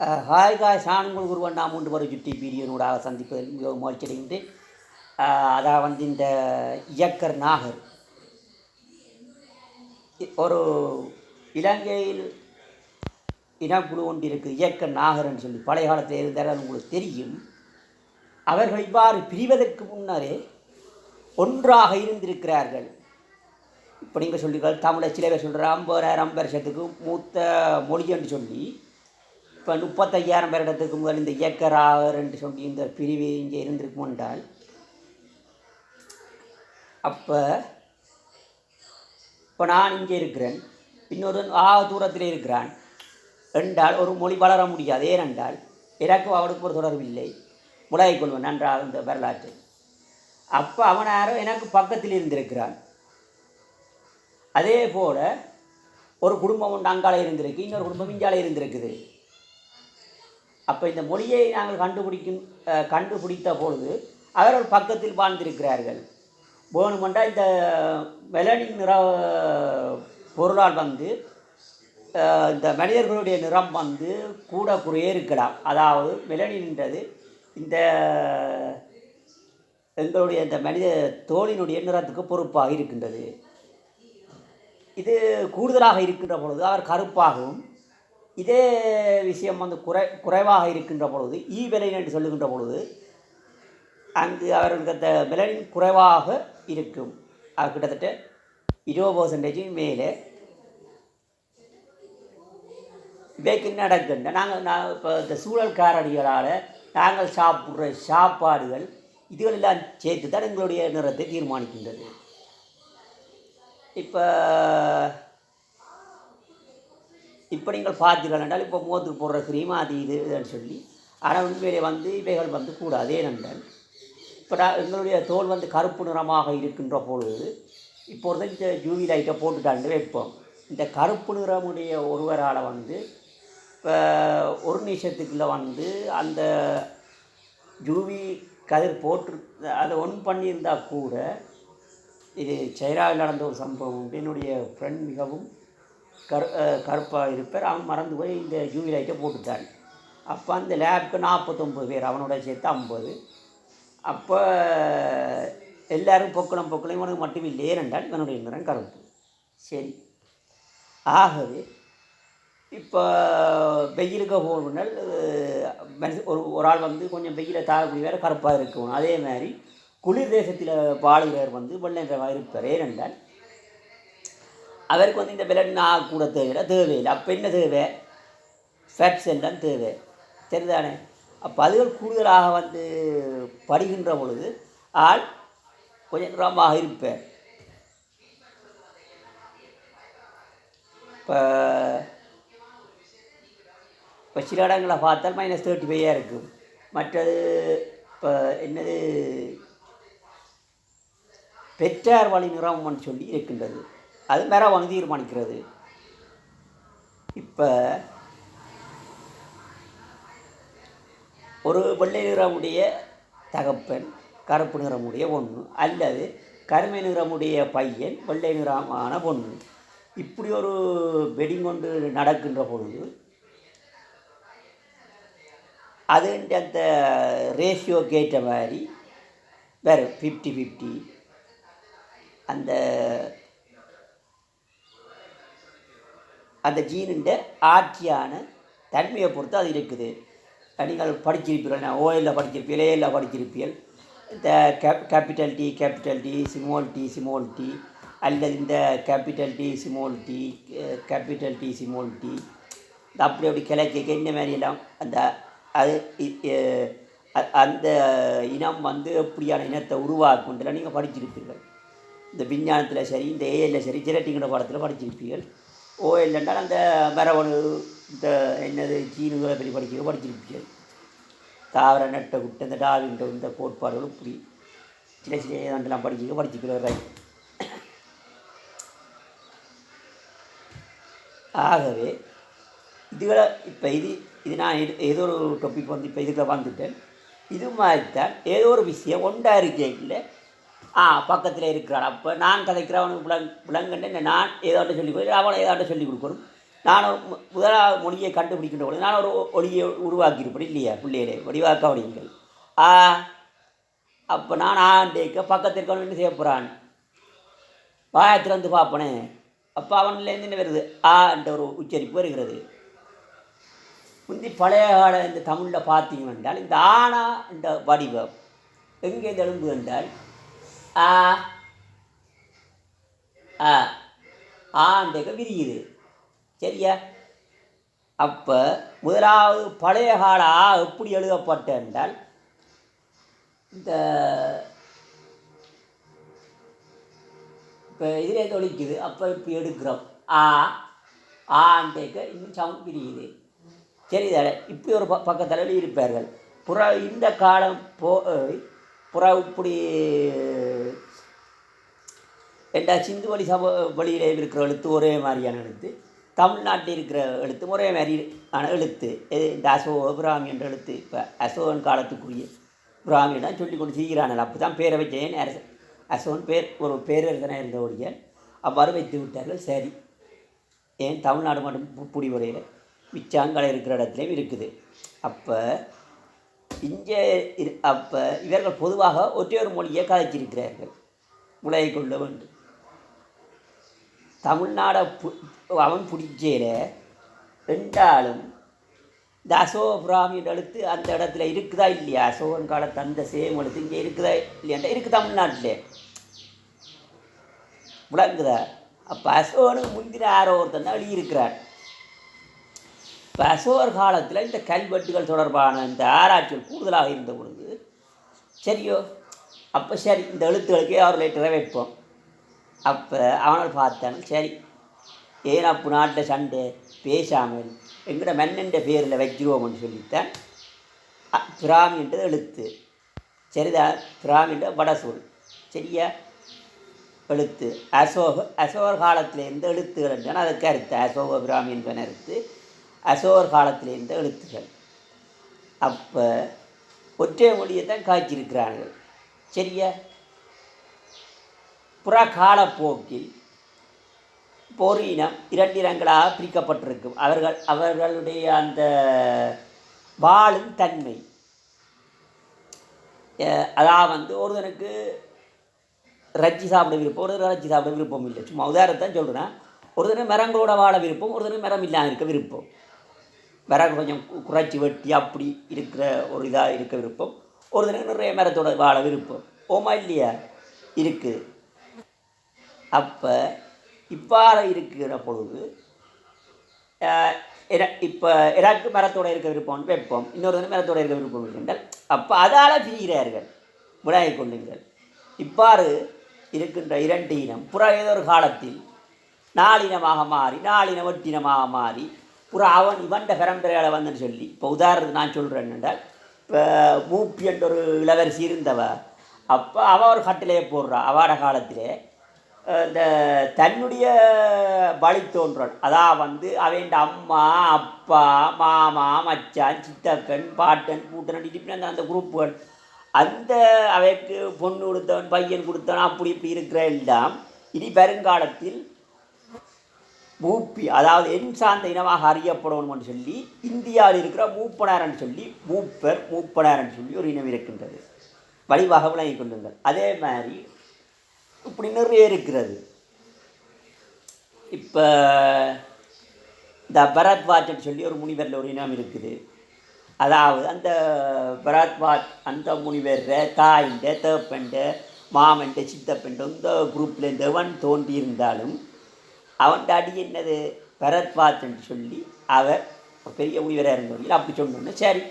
Hi காய் சாணுங்கள் குருவன் நாம் ஒன்று வரும் சுட்டி பீரியனூடாக சந்திப்பதில் மிகவும் மகிழ்ச்சியடைகின்றேன் அதான் வந்து இந்த இயக்கர் நாகர். ஒரு இலங்கையில் இனக்குழு ஒன்று இருக்குது இயக்கர் நாகர்னு சொல்லி. பழைய காலத்தில் இருந்தாலும் உங்களுக்கு தெரியும். அவர்கள் இவ்வாறு பிரிவதற்கு முன்னரே ஒன்றாக இருந்திருக்கிறார்கள். இப்போ நீங்கள் சொல்லுங்கள் தமிழை சில பேர் சொல்கிற ஐம்பதாயிரம் வருஷத்துக்கு மூத்த மொழி என்று சொல்லி. இப்போ முப்பத்தையாயிரம் வருடத்துக்கு முதல் இந்த இயக்கராகர் என்று சொல்லி இந்த பிரிவு இங்கே இருந்திருக்கும் என்றால் அப்போ இப்போ நான் இங்கே இருக்கிறேன் இன்னொரு ஆக தூரத்தில் இருக்கிறான் என்றால் ஒரு மொழி வளர முடியாது. ஏனென்றால் எனக்கு அவனுக்கு ஒரு தொடர்பில்லை முடங்கிக் கொள்வன் நன்றாக இந்த வரலாற்றை. அப்போ அவன் யாரோ எனக்கு பக்கத்தில் இருந்திருக்கிறான். அதே போல் ஒரு குடும்பம் ஒன்று அங்கால இருந்திருக்கு இன்னொரு குடும்பம் இங்கால இருந்திருக்குது. அப்போ இந்த மொழியை நாங்கள் கண்டுபிடிக்கும் கண்டுபிடித்த பொழுது அவர்கள் பக்கத்தில் வாழ்ந்திருக்கிறார்கள். வேணுமெண்டா இந்த மெலனின் நிற பொருளால் வந்து இந்த மனிதர்களுடைய நிறம் வந்து கூட குறையே இருக்கலாம் அதாவது மெலனின்றது இந்த எங்களுடைய இந்த மனித தோலினுடைய நிறத்துக்கு பொறுப்பாக இருக்கின்றது. இது கூடுதலாக இருக்கின்ற பொழுது அவர் கருப்பாகவும் இதே விஷயம் வந்து குறை குறைவாக இருக்கின்ற பொழுது ஈ விலைன் என்று சொல்லுகின்ற பொழுது அங்கு அவர்களுக்கு அந்த விலையின் குறைவாக இருக்கும். அது கிட்டத்தட்ட இருபது பர்சன்டேஜுக்கு மேலே. இவைக்கு நடக்கின்ற நாங்கள் நான் இப்போ இந்த சூழல் காரணிகளால் நாங்கள் சாப்பிட்ற சாப்பாடுகள் இதுகளெல்லாம் சேர்த்து தான் எங்களுடைய நிறத்தை தீர்மானிக்கின்றது. இப்போ இப்போ நீங்கள் பார்த்தீர்கள் என்றால் இப்போ முகத்துக்கு போடுற க்ரீம் அது இது இதுன்னு சொல்லி ஆனால் உண்மையிலே வந்து இவைகள் வந்து கூடாது ஏனென்றால் இப்போ நான் எங்களுடைய தோல் வந்து கருப்பு நிறமாக இருக்கின்ற பொழுது இப்பொழுது இந்த ஜூவி லைட்டை போட்டுட்டாண்டு வைப்போம். இந்த கருப்பு நிறமுடைய ஒருவரால் வந்து இப்போ ஒரு நிமிஷத்துக்குள்ளே வந்து அந்த ஜூவி கதிர் போட்டு அதை ஒன் பண்ணியிருந்தா கூட இது சைனாவில் நடந்த ஒரு சம்பவம் என்னுடைய ஃப்ரெண்ட் மிகவும் கரு கருப்பாக இருப்பார். அவன் மறந்து போய் இந்த யூவி லைட்டை போட்டுட்டான் அப்போ அந்த லேப்க்கு நாற்பத்தொம்பது பேர் அவனோட சேர்த்து ஐம்பது. அப்போ எல்லோரும் பொக்கலம் பொக்கலம் இவனுக்கு மட்டும் இல்லை ஏனென்றால் இவனுடைய நிறம் கருப்பு. சரி. ஆகவே இப்போ வெயிலுக்கு போகணுனால் மனுஷ ஒரு ஒரு ஆள் வந்து கொஞ்சம் வெயிலை தாழக்கூடிய வேறு கருப்பாக இருக்கணும். அதே மாதிரி குளிர் தேசத்தில் வாழுகிறவர் வந்து வெள்ளை நிறமாக இருப்பார். ஏனென்றால் அவருக்கு வந்து இந்த விலன்னா கூட தேவையில்லை. தேவையில்லை. அப்போ என்ன தேவை? ஃபேட்ஸ் எல்லாம் தேவை. சரிதானே அப்போ அதுகள் கூடுதலாக வந்து படுகின்ற பொழுது ஆள் கொஞ்சம் நிறமாக இருப்பேன். இப்போ இப்போ சில இடங்களை பார்த்தால் மைனஸ் தேர்ட்டி ஃபைவாக இருக்கும். மற்றது இப்போ என்னது? பெற்றார் வழி நிறம்னு சொல்லி இருக்கின்றது. அது மெரவன் தீர்மானிக்கிறது. இப்போ ஒரு வெள்ளை நிறமுடைய தகப்பன் கருப்பு நிறமுடைய பொண்ணு அல்லது கருமை நிறமுடைய பையன் வெள்ளை நிறமான பொண்ணு. இப்படி ஒரு வெடிங் கொண்டு நடக்கின்ற பொழுது அது அந்த ரேஷியோக்கு ஏற்ற மாதிரி வேறு ஃபிஃப்டி ஃபிஃப்டி அந்த அந்த ஜீனுண்ட ஆட்சியான தன்மையை பொறுத்து அது இருக்குது. நீங்கள் படிச்சிருப்பீர்கள் ஓஎல்ல படிச்சிருப்பீர்கள் ஏஎல்ல படிச்சிருப்பீர்கள். இந்த cap capital T capital T small T small T அல்லது இந்த capital T small T capital T small T இந்த அப்படி அப்படி கிழக்கு என்ன மாதிரியெல்லாம் அந்த அது அந்த இனம் வந்து எப்படியான இனத்தை உருவாக்குன்றலாம் நீங்கள் படிச்சிருப்பீர்கள். இந்த விஞ்ஞானத்தில் சரி இந்த ஏஎல்ல சரி ஜெனட்டிங்கிற பாடத்தில் படிச்சிருப்பீர்கள். ஓ இல்லைன்றால் அந்த மரவணு இந்த என்னது ஜீனுகளை பற்றி படிக்க படிச்சிருப்பீர்கள். தாவர நட்ட குட்டை இந்த டாவின்ற இந்த கோட்பாடுகளும் இப்படி சில சில ஏதாண்டெல்லாம் படிச்சுக்க படிச்சுக்கிறோம் ரைட் ஆகவே இதுகளை இப்போ இது இது நான் ஏதோ ஒரு டாபிக் வந்து இப்போ இதுக்குள்ள வந்துட்டேன். இது மாதிரி தான் ஏதோ ஒரு விஷயம் ஒன்றா இருக்கையில் ஆ பக்கத்தில் இருக்கிறான். அப்போ நான் கதைக்கிறேன் அவனுக்கு விளங் விளங்குன்னு நான் ஏதாட்டும் சொல்லி கொடுக்குறேன் அவனை ஏதாட்டும் சொல்லி கொடுக்கணும். நான் முதலாவது மொழியை கண்டுபிடிக்கின்ற பொழுது நான் ஒரு ஒளியை உருவாக்கியிருப்பேன் இல்லையா பிள்ளைகளே வடிவாக்க வடிவங்கள். ஆ அப்போ நான் ஆண்டேக்க பக்கத்தில் இருக்கவன் என்ன செய்ய போகிறான் வாயை திறந்து பார்ப்பனே அப்போ அவன்லேருந்து என்ன வருது? ஆ என்ற ஒரு உச்சரிப்பு வருகிறது. முந்தி பழைய கால இந்த தமிழில் பார்த்தீங்க என்றால் இந்த ஆனா என்ற வடிவம் எங்கே எழும்பு என்றால் ஆ ஆ ஆண்டக விரியுது. சரியா? அப்போ முதலாவது பழைய கால ஆ எப்படி எழுதப்பட்ட என்றால் இந்த இப்போ இதிலே தொழிக்குது அப்போ இப்போ எடுக்கிறோம். ஆ ஆண்டேக்க இன்னும் சம் பிரியுது சரி தானே இப்படி ஒரு ப பக்கத்தில் இருப்பார்கள் புற இந்த காலம் போய் புறா இப்படி ரெண்டா சிந்து வழி சம வழியில் இருக்கிற எழுத்து ஒரே மாதிரியான எழுத்து. தமிழ்நாட்டில் இருக்கிற எழுத்து ஒரே மாதிரி ஆன எழுத்து. இந்த அசோ பிராமி என்ற எழுத்து. இப்போ அசோகன் காலத்துக்குரிய பிராமி தான் சொல்லி கொண்டு செய்கிறான் அப்போ தான் பேரை வச்சேன் அரச அசோகன் பேர் ஒரு பேரரசனாக இருந்தபடிய அவ்வாறு வைத்து விட்டார்கள். சரி ஏன் தமிழ்நாடு மட்டும் புடி முறையில் மிச்சாங்கலை இருக்கிற இடத்துலையும் இருக்குது. அப்போ இங்கே இரு அப்போ இவர்கள் பொதுவாக ஒற்றையொரு ஒரு மொழியை கதைச்சிருக்கிறார்கள் உலகை கொள்ள வேண்டும். தமிழ்நாடை பு அவன் பிடிச்சேல ரெண்டாலும் இந்த அசோபிராமி எழுத்து அந்த இடத்துல இருக்குதா இல்லையா? அசோகன் காலத்து அந்த சேம் எழுத்து இங்கே இருக்குதா இல்லையாண்டா இருக்குது தமிழ்நாட்டிலே. விளங்குதா? அப்போ அசோகனுக்கு முந்தின யாரோ ஒருத்தன் தான் எழுதியிருக்கிறான். அசோகர் காலத்தில் இந்த கல்வெட்டுகள் தொடர்பான இந்த ஆராய்ச்சிகள் கூடுதலாக இருந்த பொழுது சரியோ அப்போ சரி இந்த எழுத்துக்களுக்கே அவர் லேட்டராக வைப்போம் அப்போ அவனால் பார்த்தான் சரி ஏன் அப்போ நாட்டில் சண்டை பேசாமல் எங்கட மன்னன்ற பேரில் வச்சிருவோம்னு சொல்லித்தான் பிராமின்றது எழுத்து. சரிதான் பிராமின்ற வடசூல். சரியா? எழுத்து. அசோக அசோகர் காலத்தில் எந்த எழுத்துகள் என்றால் அதுக்கு அர்த்தம் அசோக பிராமி என்பன அசோகர் காலத்தில் இருந்த எழுத்துகள் அப்போ ஒற்றை மொழியை தான் காய்ச்சிருக்கிறார்கள். சரியா? புற காலப்போக்கில் இப்போ இனம் இரண்டு இனங்களாக பிரிக்கப்பட்டிருக்கும். அவர்கள் அவர்களுடைய அந்த வாழும் தன்மை. அதான் அதாவது வந்து ஒருத்தனுக்கு ரஜ்ஜி சாப்பிட விருப்பம் ஒருத்தர் ரஜ்ஜி சாப்பிட விருப்பம் இல்லை. சும்மா உதாரணத்தான் சொல்கிறேன் ஒருத்தர் மரங்களோட வாழ விருப்பம் ஒருத்தர் மரம் இல்லாமல் இருக்க விருப்பம். விறகு கொஞ்சம் குறைச்சி வெட்டி அப்படி இருக்கிற ஒரு இதாக இருக்க விருப்பம். ஒருத்தருக்கு நிறைய மரத்தோட வாழ விருப்பம். ஓமா இல்லையா? இருக்குது அப்போ இவ்வாறு இருக்கிற பொழுது என- இப்போ எனக்கு மரத்தோட இருக்க விருப்பம் வைப்போம். இன்னொரு தினம் மரத்தோட இருக்க விருப்பம் இருக்கின்றால். அப்போ அதால் பிரிகிறார்கள் விடாய் கொள்ளுங்கள் இவ்வாறு இருக்கின்ற இரண்டு இனம் புற ஏதோ ஒரு காலத்தில் நாலினமாக மாறி நாளினம் ஒட்டினமாக மாறி ஒரு அவன் இவன்ட பரம்பரையால் வந்தன்னு சொல்லி. இப்போ உதாரணத்துக்கு நான் சொல்கிறேன் என்னென்றால் இப்போ மூப்பி என்ற ஒரு இளவரசி இருந்தவ அப்போ அவள் ஒரு கட்டிலையை போடுறா அவாட காலத்திலே. இந்த தன்னுடைய வழித்தோன்றல் அதான் வந்து அவன் அம்மா அப்பா மாமா மச்சான் சித்தக்கன் பாட்டன் பூட்டன் இப்படி அந்த அந்த குரூப்புகள். அந்த அவைக்கு பொண்ணு கொடுத்தவன் பையன் கொடுத்தவன் அப்படி இப்படி இருக்கிற எல்லாம் இனி வருங்காலத்தில் மூப்பி அதாவது எண் சார்ந்த இனமாக அறியப்படணும்னு சொல்லி இந்தியாவில் இருக்கிற மூப்பனார்னு சொல்லி மூப்பர் மூப்பனார்னு சொல்லி ஒரு இனம் இருக்கின்றது. வழிவாக விளங்கி கொண்டுங்கள் அதே மாதிரி இப்படி நிறைய இருக்கிறது. இப்போ இந்த பரத்வாஜன் சொல்லி ஒரு முனிவரில் ஒரு இனம் இருக்குது. அதாவது அந்த பரத்வாஜ் அந்த முனிவர தாயிண்ட தேப்பண்ட மாமண்ட சித்தப்பண்ட இந்த குரூப்பில் இருந்தவன் தோன்றி இருந்தாலும் அவன் அடி என்னது? பரத்வாஜன் சொல்லி அவர் பெரிய முனிவராக இருந்தவர்கள் அப்படி சொன்னோன்னு சரி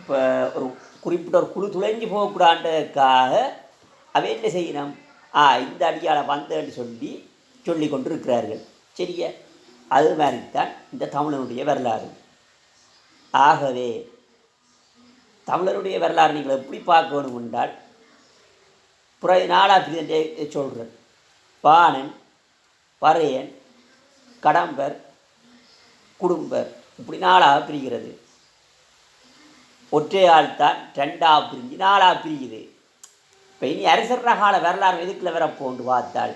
இப்போ ஒரு குறிப்பிட்ட ஒரு குழு துளைஞ்சு போகக்கூடாதுக்காக அவன் என்ன செய்யணும்? ஆ இந்த அடியால் வந்தேன்னு சொல்லி சொல்லி கொண்டு இருக்கிறார்கள் சரியா? அது மாதிரி தான் இந்த தமிழனுடைய வரலாறு. ஆகவே தமிழருடைய வரலாறு நீங்கள் எப்படி பார்க்கணும் என்றால் புற நாளாப்பிரிதே சொல்கிறேன் பாணன் பறையன் கடம்பர் குடும்பர் இப்படி நாளாக பிரிகிறது. ஒற்றையால் தான் ரெண்டாக பிரிஞ்சு நாளாக பிரியுது. இப்போ இனி அரசர் கால வரலாறு எதுக்குள்ள வரப்போன்று பார்த்தால்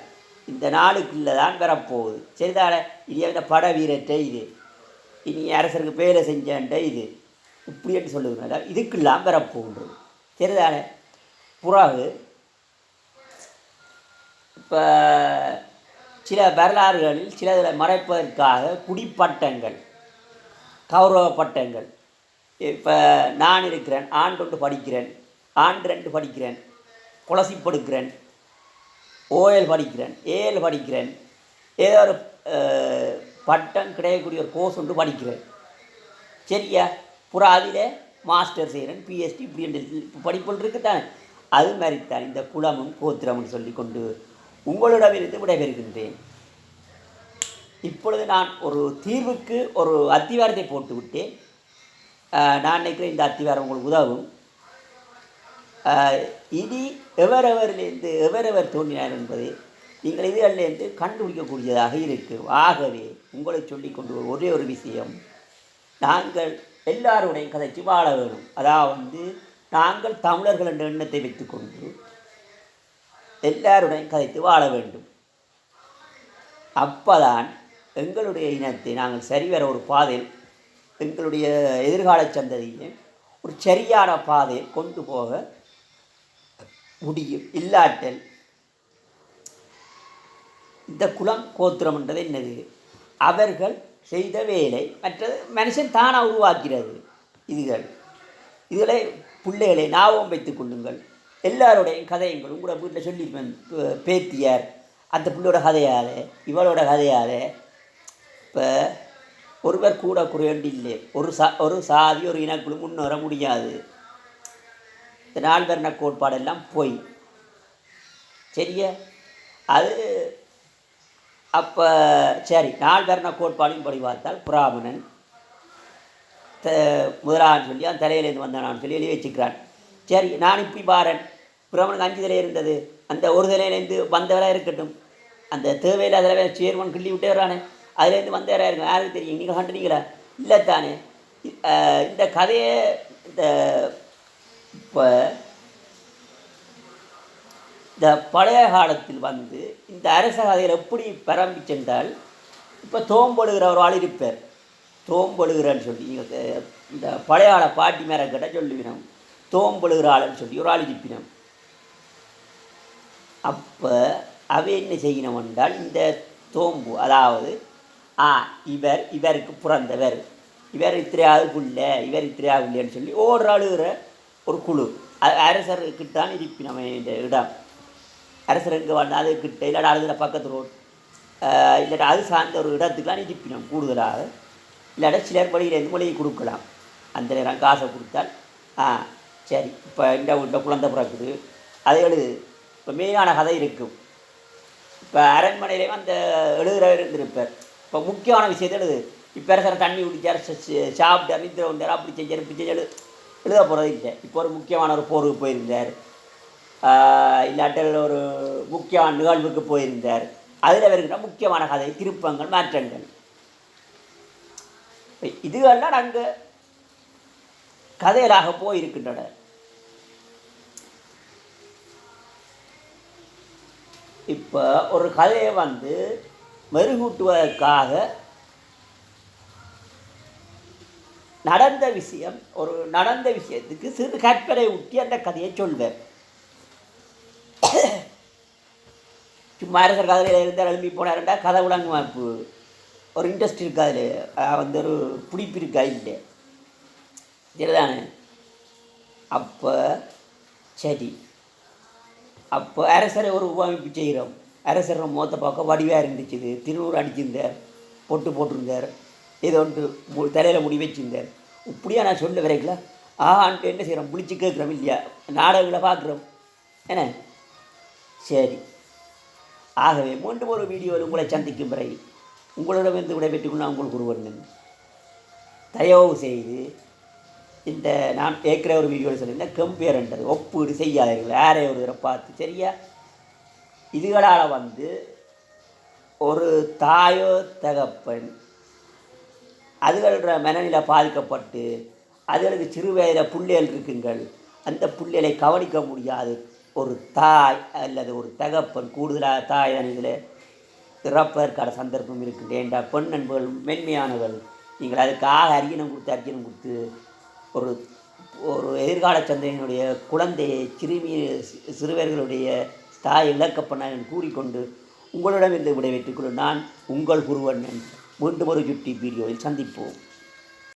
இந்த நாளுக்குள்ளே தான் வரப்போகுது. சரிதானே? இனி இந்த பட வீரட்டை இது. இனி அரசருக்கு பேரை செஞ்சேன்ட்ட இது. இப்படி என்று சொல்லுதுனால இதுக்கெல்லாம் வரப்போகுன்றது சரிதானே? பிறகு இப்போ சில வரலாறுகளில் சிலதை மறைப்பதற்காக குடிப்பட்டங்கள் கௌரவ பட்டங்கள். இப்போ நான் இருக்கிறேன் ஆண்டொன்று படிக்கிறேன் ஆண்டு ரெண்டு படிக்கிறேன் குலசி படுக்கிறேன் ஓஎல் படிக்கிறேன் ஏஎல் படிக்கிறேன் ஏதோ ஒரு பட்டம் கிடைக்கக்கூடிய ஒரு கோர்ஸ் ஒன்று படிக்கிறேன். சரியா? புறா அதில் மாஸ்டர் செய்கிறேன் பிஎஸ்டி இப்படி என்று படிப்புன்னு இருக்குத்தானே அது மாதிரி தான் இந்த குலமும் கோத்திரமும் சொல்லி கொண்டு உங்களிடமிருந்து விடைபெறுகின்றேன். இப்பொழுது நான் ஒரு தீர்வுக்கு ஒரு அத்திவாரத்தை போட்டுவிட்டேன் நான் நினைக்கிறேன் இந்த அத்திவாரம் உங்களுக்கு உதவும். இனி எவரவரிலிருந்து எவரவர் தோன்றினார் என்பது நீங்கள் இதுகளிலிருந்து கண்டுபிடிக்கக்கூடியதாக இருக்கும். ஆகவே உங்களை சொல்லிக் கொண்டு ஒரே ஒரு விஷயம். நாங்கள் எல்லாருடையும் கதைச்சு வாழ வேணும் அதாவது நாங்கள் தமிழர்கள் என்ற எண்ணத்தை வைத்துக்கொண்டு எல்லாருடன் கதைத்து வாழ வேண்டும். அப்பதான் எங்களுடைய இனத்தை நாங்கள் சரிவர ஒரு பாதையில் எங்களுடைய எதிர்கால சந்ததியை ஒரு சரியான பாதையில் கொண்டு போக முடியும். இல்லாட்டல் இந்த குலம் கோத்திரம்ன்றது என்னது? அவர்கள் செய்த வேலை மற்றது மனுஷன் தானாக உருவாக்கிறது இதுகள். இதுகளை பிள்ளைகளை ஞாபகம் வைத்துக் கொள்ளுங்கள். எல்லாருடையும் கதையுங்கள் உங்களோட வீட்டில் சொல்லியிருப்பேன் பேத்தியார் அந்த பிள்ளையோட கதையால் இவளோட கதையால். இப்போ ஒருவர் கூட குறையண்டு இல்லை. ஒரு சா ஒரு சாதி ஒரு இனக்குழு முன்னேற முடியாது. இந்த நால்வர்ண கோட்பாடெல்லாம் பொய். சரியா? அது அப்போ சரி நால்வர்ண கோட்பாடையும் படி பார்த்தால் பிராமணன் த முதலான்னு சொல்லி அந்த தலையிலேருந்து வந்தானான்னு சொல்லி எழுதி வச்சுக்கிறான். சரி நான் இப்படி பாரன். பிரம்மனுக்கு அஞ்சு தலை இருந்தது. அந்த ஒரு தலையிலேருந்து வந்தவராக இருக்கட்டும். அந்த தேவையில்லாத தடவை சேர்மன் கிள்ளி விட்டே வரானே அதுலேருந்து வந்தவராக இருக்கும் யாருக்கு தெரியும்? நீங்கள் கண்டுனீங்களா இல்லை தானே இந்த கதையை இந்த இப்போ இந்த பழைய காலத்தில் வந்து இந்த அரச கதையில் எப்படி பரம்பி சென்றால் இப்போ தோம்பொழுகிற ஒரு ஆள் இருப்பார். தோம்பொழுகிறான்னு சொல்லி இந்த பழைய ஆளை பாட்டி மேலே கேட்டால் சொல்லுவினோம் தோம்பொழுகிற ஆளுன்னு சொல்லி ஒரு ஆள் இருப்பினோம் அப்போ அவ என்ன செய்யணும் என்றால் இந்த தோம்பு அதாவது ஆ இவர் இவருக்கு பிறந்தவர் இவர் இத்திரையாவது புள்ள இவர் இத்திரையாவது புள்ளன்னு சொல்லி ஓடுற அழுகிற ஒரு குழு. அது இருப்பி நம்ம இந்த இடம். அரசர் எங்கே வாழ்ந்தா அது கிட்ட இல்லாட்டா பக்கத்து ரோடு இல்லாட்டா அது சார்ந்த ஒரு இடத்துக்குலாம் இருப்பினோம் கூடுதலாக. இல்லாட்டா சிலர் வழியிலேருந்து மொழியை கொடுக்கலாம். அந்த நேரம் காசை கொடுத்தால் ஆ சரி இப்போ இந்த வீட்டில் குழந்தை பிறக்குது அது எழுது. இப்போ மெயினான கதை இருக்கும் இப்போ அரண்மனையிலே அந்த எழுதுகிறவர் இருந்திருப்பார். இப்போ முக்கியமான விஷயத்தை எழுது. இப்போ இருக்கிற தண்ணி குடிச்சார் ச- ச- சாப்பிட்டார் நித்திர வந்தார். அப்படி செஞ்சார் இப்படி செஞ்சு எழு எழுத போகிறது இல்லை. இப்போ ஒரு முக்கியமான ஒரு போருக்கு போயிருந்தார். இல்லாட்டில் ஒரு முக்கியமான நிகழ்வுக்கு போயிருந்தார். அதில் இருக்கிற முக்கியமான கதை திருப்பங்கள் மாற்றங்கள். இப்ப இதுகெல்லாம் அங்கே கதைகளாக போயிருக்கின்றன. இப்போ ஒரு கதையை வந்து மெருகூட்டுவதற்காக நடந்த விஷயம் ஒரு நடந்த விஷயத்துக்கு சிறு கற்பனை ஊட்டி அந்த கதையை சொல்வேன். சும்மா அரசர் கதையில் இருந்தால் எழுப்பி போனாருண்டா கதை விளங்குமா இப்போ? ஒரு இன்ட்ரெஸ்ட் இருக்கா அதில் வந்து ஒரு பிடிப்பு இருக்கா இல்லை சரிதானே அப்போ சரி. அப்போ அரசரை ஒரு உபமிப்பு செய்கிறோம். அரசர் மோத்த பார்க்க வடிவாக இருந்துச்சுது. திருநூறு அடிச்சிருந்தார். பொட்டு போட்டிருந்தார். ஏதோ ஒன்று மு தலையில் முடி வச்சிருந்தார். இப்படியா நான் சொல்ல வரைக்கல ஆஹான்ட்டு என்ன செய்கிறோம் புளிச்சு கேட்குறோம் இல்லையா? நாடகங்களை பார்க்குறோம். என்ன? சரி. ஆகவே மீண்டும் ஒரு வீடியோவில் உங்களை சந்திக்கும் வரை உங்களிடமிருந்து விடைபெற்றுக் கொண்டு நான் உங்களுக்கு ஒருவர் தயவு செய்து இந்த நான் கேட்குற ஒரு வீடியோவில் சொல்லியிருந்தேன் கம்பேர்ன்றது ஒப்பீடு செய்யாதீர்கள் யாரே ஒரு பார்த்து சரியா? இதுகளால் வந்து ஒரு தாயோ தகப்பன் அதுகளோட மனநிலை பாதிக்கப்பட்டு அதுகளுக்கு சிறு வயதில் புள்ளைகள் இருக்குங்கள் அந்த புள்ளைகளை கவனிக்க முடியாது. ஒரு தாய் அல்லது ஒரு தகப்பன் கூடுதலாக தாய் தான் இதில் இறப்பதற்கான சந்தர்ப்பம் ஏண்டா பெண் நண்பர்கள் மென்மையானவர்கள் நீங்கள் அதுக்காக அரியணம் கொடுத்து அரியணம் கொடுத்து ஒரு ஒரு எதிர்கால சந்தையினுடைய குழந்தையை சிறுமி சிறுவர்களுடைய தாய் இழக்கப்பண்ண கூறிக்கொண்டு உங்களிடம் இருந்து விடைபெற்றுக் கொள்ளும் நான் உங்கள் குருவண்ணன். மீண்டும் ஒரு சுட்டி வீடியோவில் சந்திப்போம்.